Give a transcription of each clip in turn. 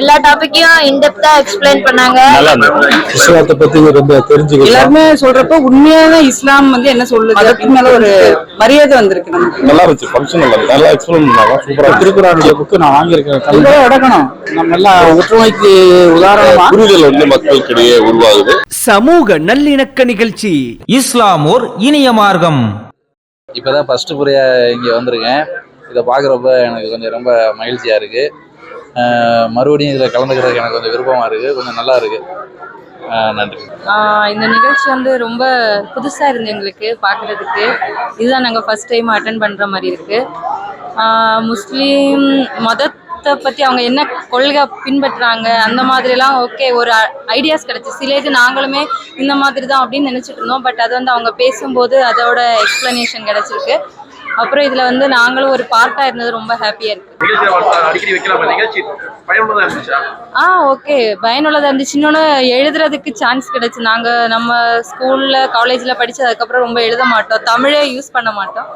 எல்லா டாபிக்கையும் இன்டெப்தா எக்ஸ்பிளைன் பண்ணாங்க. நல்லா இருந்தது. இஸ்லாத்தை பத்தி ரொம்ப தெரிஞ்சுக்கலாம் எல்லாருமே சொல்றப்ப உண்மையான இஸ்லாம் வந்து என்ன சொல்லுது? அதுக்கு மேல ஒரு மரியாதை வந்திருக்கு நமக்கு. நல்லா இருந்துச்சு. ஃபங்க்ஷன் நல்லா இருந்துச்சு. நல்லா எக்ஸ்பிளைன் பண்ணாங்க. சூப்பரா திருக்குறானுடைய புக்கு நான் வாங்கியிருக்கேன். தமிழ்ல அடக்கணும் நம்ம எல்லாம் ஒற்றுமைக்கு உதாரணமா. புரிதல் வந்து மக்களுக்கிடையே உருவாகுது. சமூக நல்லிணக்க நிகழ்ச்சி. இஸ்லாம் ஓர் இனிய மார்க்கம். இப்போதான் ஃபர்ஸ்ட் முறையா இங்கே வந்திருக்கேன். இதை பார்க்குறப்ப எனக்கு கொஞ்சம் ரொம்ப மகிழ்ச்சியாக இருக்குது மறுபடியும் இதில் கலந்துக்கிறதுக்கு எனக்கு கொஞ்சம் விருப்பமாக இருக்குது கொஞ்சம் நல்லா இருக்குது நன்றி. ஆஹ் இந்த நிகழ்ச்சி வந்து ரொம்ப புதுசாக இருந்து எங்களுக்கு பார்க்குறதுக்கு இதுதான் நாங்கள் ஃபர்ஸ்ட் டைம் அட்டன் பண்ணுற மாதிரி இருக்குது முஸ்லீம் மதத்தை பற்றி அவங்க என்ன கொள்கை பின்பற்றுறாங்க அந்த மாதிரிலாம் ஓகே ஒரு ஐடியாஸ் கிடச்சி. சில இது நாங்களுமே இந்த மாதிரி தான் அப்படின்னு நினச்சிட்டு இருந்தோம். பட் அது வந்து அவங்க பேசும்போது அதோட எக்ஸ்ப்ளனேஷன் கிடச்சிருக்கு. அப்புறம் இதில் வந்து நாங்களும் ஒரு பார்ட்டாக இருந்தது ரொம்ப பயனுள்ளதா இருந்துச்சா? ஆ ஓகே பயனுள்ளதாக இருந்துச்சு. இன்னொன்று எழுதுறதுக்கு சான்ஸ் கிடைச்சு. நாங்கள் நம்ம ஸ்கூலில் காலேஜில் படித்து அதுக்கப்புறம் ரொம்ப எழுத மாட்டோம். தமிழே யூஸ் பண்ண மாட்டோம்.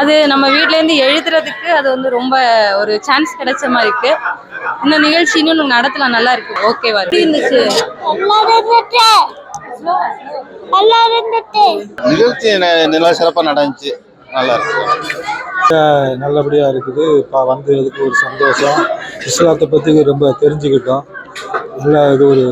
அது நம்ம வீட்டிலேருந்து எழுதுறதுக்கு அது வந்து ரொம்ப ஒரு சான்ஸ் கிடைச்ச மாதிரி இருக்கு. இந்த நிகழ்ச்சி இன்னும் நடத்தலாம். நல்லா இருக்கு. ஓகேவா இருக்கு இருந்துச்சு? நிகழ்ச்சி நல்லா சிறப்பா நடந்துச்சு. நல்லா இருக்கு நல்லபடியா இருக்குது. இப்போ வந்ததுக்கு ஒரு சந்தோஷம். இஸ்லாத்தை பற்றி ரொம்ப தெரிஞ்சுக்கிட்டோம். நல்ல இது ஒரு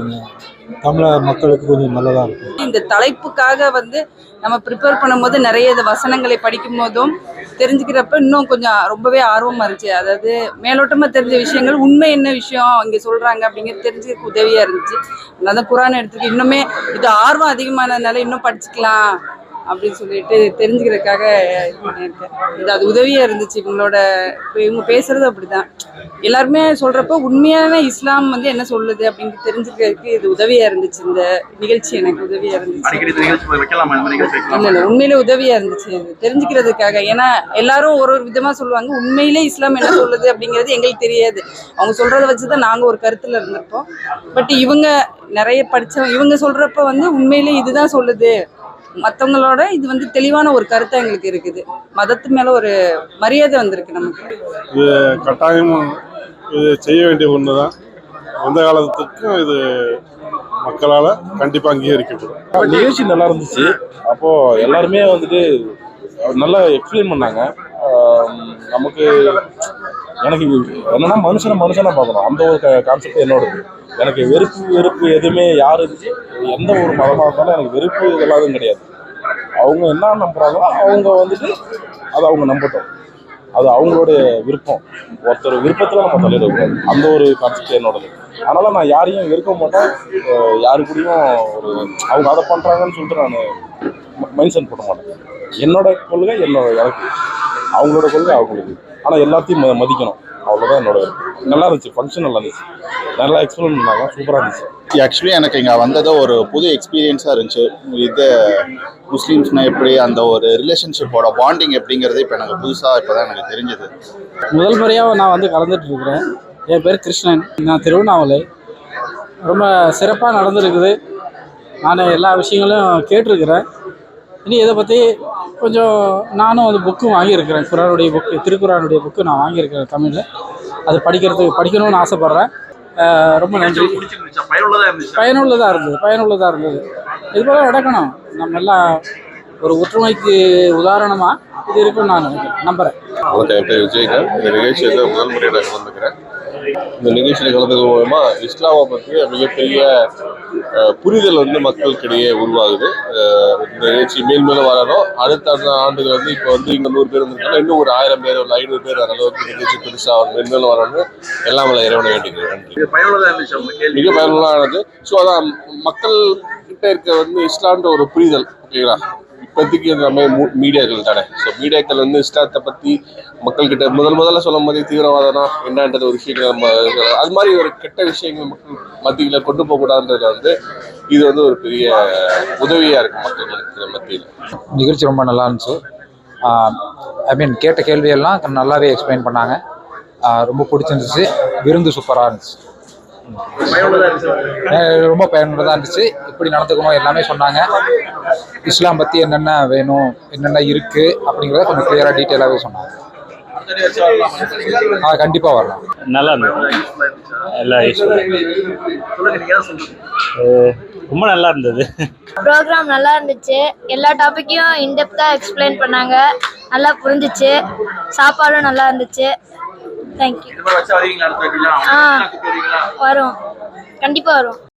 தமிழக மக்களுக்கு கொஞ்சம் நல்லதா இருக்கும். இந்த தலைப்புக்காக வந்து நம்ம ப்ரிப்பேர் பண்ணும்போது நிறைய இந்த வசனங்களை படிக்கும் போதும் தெரிஞ்சுக்கிறப்ப இன்னும் கொஞ்சம் ரொம்பவே ஆர்வமாக இருந்துச்சு. அதாவது மேலோட்டமாக தெரிஞ்ச விஷயங்கள் உண்மை என்ன விஷயம் இங்கே சொல்கிறாங்க அப்படிங்கிறது தெரிஞ்சுக்க உதவியாக இருந்துச்சு. அதனால தான் குரான் எடுத்துக்கு இன்னுமே இது ஆர்வம் அதிகமானதுனால இன்னும் படிச்சுக்கலாம். அப்படின்னு சொல்லிட்டு தெரிஞ்சுக்கிறதுக்காக இது பண்ணியிருக்கேன். இது அது உதவியா இருந்துச்சு. இவங்களோட இவங்க பேசுறது அப்படிதான். எல்லாருமே சொல்றப்ப உண்மையான இஸ்லாம் வந்து என்ன சொல்லுது அப்படின்னு தெரிஞ்சுக்கிறதுக்கு இது உதவியா இருந்துச்சு. இந்த நிகழ்ச்சி எனக்கு உதவியா இருந்துச்சு. இல்ல இல்ல உண்மையிலே உதவியா இருந்துச்சு இது தெரிஞ்சுக்கிறதுக்காக. ஏன்னா எல்லாரும் ஒரு ஒரு விதமா சொல்லுவாங்க உண்மையிலே இஸ்லாம் என்ன சொல்லுது அப்படிங்கிறது எங்களுக்கு தெரியாது. அவங்க சொல்றத வச்சுதான் நாங்க ஒரு கருத்துல இருந்திருப்போம். பட் இவங்க நிறைய படிச்சவங்க இவங்க சொல்றப்ப வந்து உண்மையிலே இதுதான் சொல்லுது. மத்தவங்களோட இது வந்து தெளிவான ஒரு கருத்தா எங்களுக்கு இருக்குது. மதத்து மேல ஒரு மரியாதை வந்திருக்கு நமக்கு. கட்டாயம் இது செய்ய வேண்டிய ஒன்று தான் எந்த காலத்துக்கும் இது மக்களால் கண்டிப்பாக அங்கீகரிக்கப்படும். நிகழ்ச்சி நல்லா இருந்துச்சு. அப்போ எல்லாருமே வந்துட்டு நல்லா எக்ஸ்பிளைன் பண்ணாங்க. நமக்கு எனக்கு என்னன்னா மனுஷனை மனுஷனா பார்க்கணும். அந்த ஒரு கான்செப்ட் என்னோடது. எனக்கு வெறுப்பு வெறுப்பு எதுவுமே யாரு எந்த ஒரு மதமாக இருந்தாலும் எனக்கு வெறுப்பு இதெல்லாம் கிடையாது. அவங்க என்ன நம்புறாங்களோ அவங்க வந்துட்டு அதை அவங்க நம்பட்டும். அது அவங்களுடைய விருப்பம். ஒருத்தர் விருப்பத்தில் நம்ம தலையிடக்கூடாது அந்த ஒரு கான்செப்ட் என்னோடது. அதனால நான் யாரையும் வெறுக்க மாட்டேன். யாரு கூடயும் ஒரு அவங்க அதை பண்ணுறாங்கன்னு சொல்லிட்டு நான் மென்ஷன் பண்ண மாட்டேன். என்னோட கொள்கை என்னோட எனக்கு அவங்களோட கொள்கை அவங்களுக்கு. ஆனால் எல்லாத்தையும் ம- மதிக்கணும். அவ்வளோதான் என்னோட. நல்லா இருந்துச்சு. ஃபங்க்ஷன் நல்லா இருந்துச்சு. நல்லா எக்ஸ்பிளைன் பண்ணாங்க. சூப்பராக இருந்துச்சு. ஆக்சுவலி எனக்கு இங்கே வந்தது ஒரு புது எக்ஸ்பீரியன்ஸாக இருந்துச்சு. இது முஸ்லீம்ஸ்னா எப்படி அந்த ஒரு ரிலேஷன்ஷிப்போட பாண்டிங் எப்படிங்கிறது இப்போ எனக்கு புதுசாக இப்போ தான் எனக்கு தெரிஞ்சது. முதல் முறையாக நான் வந்து கலந்துட்டு இருக்கிறேன். என் பேர் கிருஷ்ணன். நான் திருவண்ணாமலை. ரொம்ப சிறப்பாக நடந்திருக்குது. நான் எல்லா விஷயங்களும் கேட்டிருக்கிறேன். இனி இதை பற்றி கொஞ்சம் நானும் வந்து புக்கும் வாங்கியிருக்கிறேன். குரானுடைய புக்கு திருக்குறானுடைய புக்கு நான் வாங்கியிருக்கிறேன் தமிழில். அது படிக்கிறதுக்கு படிக்கணும்னு ஆசைப்பட்றேன். ரொம்ப நன்றி. பிடிச்சிருந்துச்சா பயனுள்ளதா இருந்துச்சா? பயனுள்ளதாக இருந்தது பயனுள்ளதாக இருந்தது. இது போல நடக்கணும். நம்ம எல்லாம் ஒரு ஒற்றுமைக்கு உதாரணமாக இது இருக்குன்னு நான் நினைக்கிறேன். நம்புகிறேன் வணக்கம் என் பேர் விஜயகாந்த் இந்த நிகழ்ச்சியில் முதல் முறையாக கலந்துக்கிறேன். இந்த நிகழ்ச்சியில் கலந்துக்க மூலமா இஸ்லாமை பற்றி மிகப்பெரிய புரிதல் வந்து மக்களுக்கிடையே உருவாகுது. இந்த நிகழ்ச்சி மேல் மேலும் வரணும் அடுத்த ஆண்டுகள் வந்து இப்போ வந்து இங்கே நூறு பேர் வந்திருக்காங்க. இன்னும் ஒரு ஆயிரம் பேர் ஒரு ஐநூறு பேர் அளவுக்கு நிகழ்ச்சி பெருசாக மேல் மேலும் வரணும் எல்லாம் இறைவனை வேண்டிக்கிறேன். மிக பயனுள்ளதானது ஸோ அதான் மக்கள் கிட்ட இருக்க வந்து இஸ்லாம்ன்ற ஒரு புரிதல் ஓகேங்களா இப்போதைக்கு நம்ம மீடியாக்கள் தானே. ஸோ மீடியாக்கள் வந்து இஸ்லாத்தை பற்றி மக்கள்கிட்ட முதல் முதல்ல சொல்லும் போதே தீவிரவாதம்னா என்னன்றது ஒரு விஷயங்கள் நம்ம அது மாதிரி ஒரு கெட்ட விஷயங்கள் மக்கள் மத்தியில் கொண்டு போகக்கூடாதுன்றது வந்து இது வந்து ஒரு பெரிய உதவியாக இருக்கு மக்களுக்கு மத்தியில். நிகழ்ச்சி ரொம்ப நல்லா இருந்துச்சு. ஐ மீன் கேட்ட கேள்வியெல்லாம் நல்லாவே எக்ஸ்பிளைன் பண்ணாங்க. ரொம்ப பிடிச்சிருந்துச்சு. விருந்து சூப்பராக இருந்துச்சு. பயனுள்ளதா இருந்துச்சு. அஹ் ரொம்ப பயனுள்ளதாக இருந்துச்சு. இப்படி நடந்துக்கணும் எல்லாமே சொன்னாங்க. இஸ்லாம் பற்றி என்னென்ன வேணும் என்னென்ன இருக்குது அப்படிங்கிறத கொஞ்சம் கிளியராக டீட்டெயிலாகவே சொன்னாங்க. ஆ கண்டிப்பாக வரலாம். நல்லா இருந்தது? எல்லா ரொம்ப நல்லா இருந்தது. ப்ரோக்ராம் நல்லா இருந்துச்சு. எல்லா டாபிக்கையும் இன்டெப்தா எக்ஸ்பிளைன் பண்ணாங்க. நல்லா புரிஞ்சிச்சு. சாப்பாடும் நல்லா இருந்துச்சு. தேங்க்யூ ஆ. வரும். கண்டிப்பா வரும்.